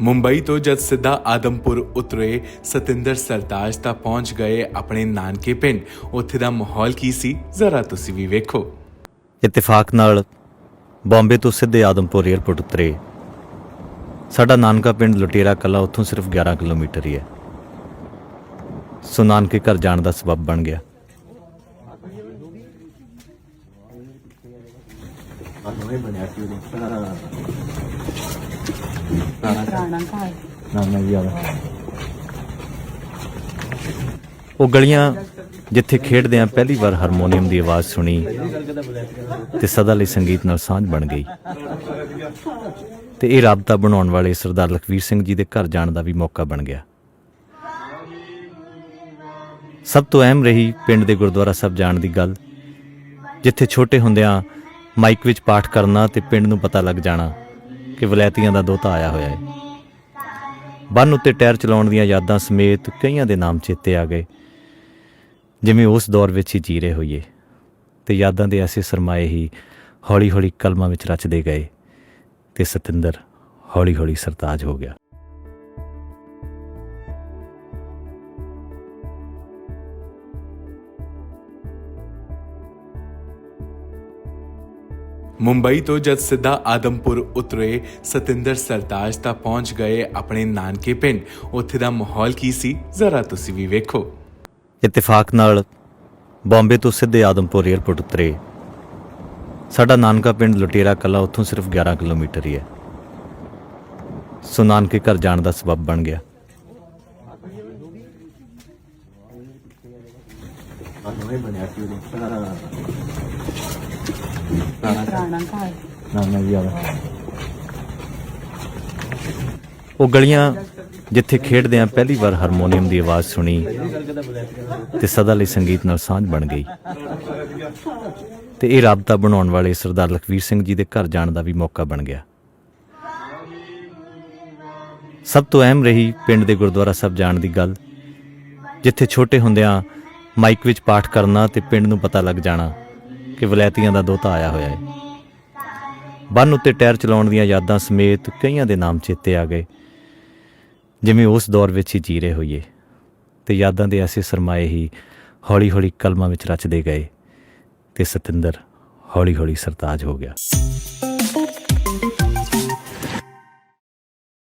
ਮੁੰਬਈ ਤੋਂ ਜਦ ਸਿੱਧਾ ਆਦਮਪੁਰ ਉਤਰੇ, ਸਤਿੰਦਰ ਸਰਤਾਜ ਤਾਂ ਪਹੁੰਚ ਗਏ ਆਪਣੇ ਨਾਨਕੇ ਪਿੰਡ। ਉੱਥੇ ਦਾ ਮਾਹੌਲ ਕੀ ਸੀ? ਜ਼ਰਾ ਤੁਸੀਂ ਵੀ ਵੇਖੋ। ਇਤਫਾਕ ਨਾਲ ਬੰਬੇ ਤੋਂ ਸਿੱਧੇ ਆਦਮਪੁਰ 에ਅਰਪੋਰਟ ਉਤਰੇ। ਸਾਡਾ ਨਾਨਕਾ ਪਿੰਡ ਲੁਟੇਰਾ ਕਲਾ ਉੱਥੋਂ ਸਿਰਫ 11 ਕਿਲੋਮੀਟਰ ਹੀ ਹੈ। ਸੋ ਨਾਨਕੇ ਘਰ ਜਾਣ ਦਾ ਸਬਬ ਬਣ ਗਿਆ। ਪੁਰਾਣਾ ਘਰ ਉਹ ਗਲੀਆਂ ਜਿੱਥੇ ਖੇਡਦੇ ਆ ਪਹਿਲੀ ਵਾਰ ਹਾਰਮੋਨੀਅਮ ਦੀ ਆਵਾਜ਼ ਸੁਣੀ ਤੇ ਸਦਾ ਲਈ ਸੰਗੀਤ ਨਾਲ ਸਾਂਝ ਬਣ ਗਈ। ਤੇ ਇਹ ਰਾਬਤਾ ਬਣਾਉਣ ਵਾਲੇ ਸਰਦਾਰ ਲਖਵੀਰ ਸਿੰਘ ਜੀ ਦੇ ਘਰ ਜਾਣ ਦਾ ਵੀ ਮੌਕਾ ਬਣ ਗਿਆ। ਸਭ ਤੋਂ ਅਹਿਮ ਰਹੀ ਪਿੰਡ ਦੇ ਗੁਰਦੁਆਰਾ ਸਾਹਿਬ ਜਾਣ ਦੀ ਗੱਲ। ਜਿੱਥੇ ਛੋਟੇ ਹੁੰਦਿਆਂ ਮਾਈਕ ਵਿੱਚ ਪਾਠ ਕਰਨਾ ਤੇ ਪਿੰਡ ਨੂੰ ਪਤਾ ਲੱਗ ਜਾਣਾ। ਕਿ ਵਲੈਤੀਆਂ ਦਾ ਦੋਤਾ ਆਇਆ ਹੋਇਆ ਹੈ। ਬੰਨ ਉੱਤੇ ਟਾਇਰ ਚਲਾਉਣ ਦੀਆਂ ਯਾਦਾਂ ਸਮੇਤ ਕਈਆਂ ਦੇ ਨਾਮ ਚੇਤੇ ਆ ਗਏ। ਜਿਵੇਂ ਉਸ ਦੌਰ ਵਿੱਚ ਹੀ ਜੀਰੇ ਹੋਈਏ। ਤੇ ਯਾਦਾਂ ਦੇ ਐਸੇ ਸਰਮਾਏ ਹੀ ਹੌਲੀ-ਹੌਲੀ ਕਲਮਾਂ ਵਿੱਚ ਰਚਦੇ ਗਏ। ਤੇ ਸਤਿੰਦਰ ਹੌਲੀ-ਹੌਲੀ ਸਰਤਾਜ ਹੋ ਗਿਆ। ਮੁੰਬਈ ਤੋਂ ਜਦ ਸਿੱਧਾ ਆਦਮਪੁਰ ਉਤਰੇ, ਸਤਿੰਦਰ ਸਰਤਾਜ ਤਾਂ ਪਹੁੰਚ ਗਏ ਆਪਣੇ ਨਾਨਕੇ ਪਿੰਡ। ਉੱਥੇ ਦਾ ਮਾਹੌਲ ਕੀ ਸੀ? ਜ਼ਰਾ ਤੁਸੀਂ ਵੀ ਵੇਖੋ। ਇਤਫਾਕ ਨਾਲ ਬੰਬੇ ਤੋਂ ਸਿੱਧੇ ਆਦਮਪੁਰ 에ਅਰਪੋਰਟ ਉਤਰੇ। ਸਾਡਾ ਨਾਨਕਾ ਪਿੰਡ ਲੁਟੇਰਾ ਕਲਾ ਉੱਥੋਂ ਸਿਰਫ 11 ਕਿਲੋਮੀਟਰ ਹੀ ਹੈ। ਸੋ ਨਾਨਕੇ ਘਰ ਜਾਣ ਦਾ ਸਬਬ ਬਣ ਗਿਆ। ਪੁਰਾਣਾ ਘਰ ਉਹ ਗਲੀਆਂ ਜਿੱਥੇ ਖੇਡਦੇ ਆ ਪਹਿਲੀ ਵਾਰ ਹਾਰਮੋਨੀਅਮ ਦੀ ਆਵਾਜ਼ ਸੁਣੀ ਤੇ ਸਦਾ ਲਈ ਸੰਗੀਤ ਨਾਲ ਸਾਂਝ ਬਣ ਗਈ। ਤੇ ਇਹ ਰਾਬਤਾ ਬਣਾਉਣ ਵਾਲੇ ਸਰਦਾਰ ਲਖਵੀਰ ਸਿੰਘ ਜੀ ਦੇ ਘਰ ਜਾਣ ਦਾ ਵੀ ਮੌਕਾ ਬਣ ਗਿਆ। ਸਭ ਤੋਂ ਅਹਿਮ ਰਹੀ ਪਿੰਡ ਦੇ ਗੁਰਦੁਆਰਾ ਸਾਹਿਬ ਜਾਣ ਦੀ ਗੱਲ। ਜਿੱਥੇ ਛੋਟੇ ਹੁੰਦਿਆਂ ਮਾਈਕ ਵਿੱਚ ਪਾਠ ਕਰਨਾ ਤੇ ਪਿੰਡ ਨੂੰ ਪਤਾ ਲੱਗ ਜਾਣਾ। ਕਿ ਵਲੈਤੀਆਂ ਦਾ ਦੋਤਾ ਆਇਆ ਹੋਇਆ ਹੈ। ਬੰਨ ਉੱਤੇ ਟਾਇਰ ਚਲਾਉਣ ਦੀਆਂ ਯਾਦਾਂ ਸਮੇਤ ਕਈਆਂ ਦੇ ਨਾਮ ਚੇਤੇ ਆ ਗਏ। ਜਿਵੇਂ ਉਸ ਦੌਰ ਵਿੱਚ ਹੀ ਜੀਰੇ ਹੋਈਏ। ਤੇ ਯਾਦਾਂ ਦੇ ਐਸੇ ਸਰਮਾਏ ਹੀ ਹੌਲੀ-ਹੌਲੀ ਕਲਮਾਂ ਵਿੱਚ ਰਚਦੇ ਗਏ। ਤੇ ਸਤਿੰਦਰ ਹੌਲੀ-ਹੌਲੀ ਸਰਤਾਜ ਹੋ ਗਿਆ।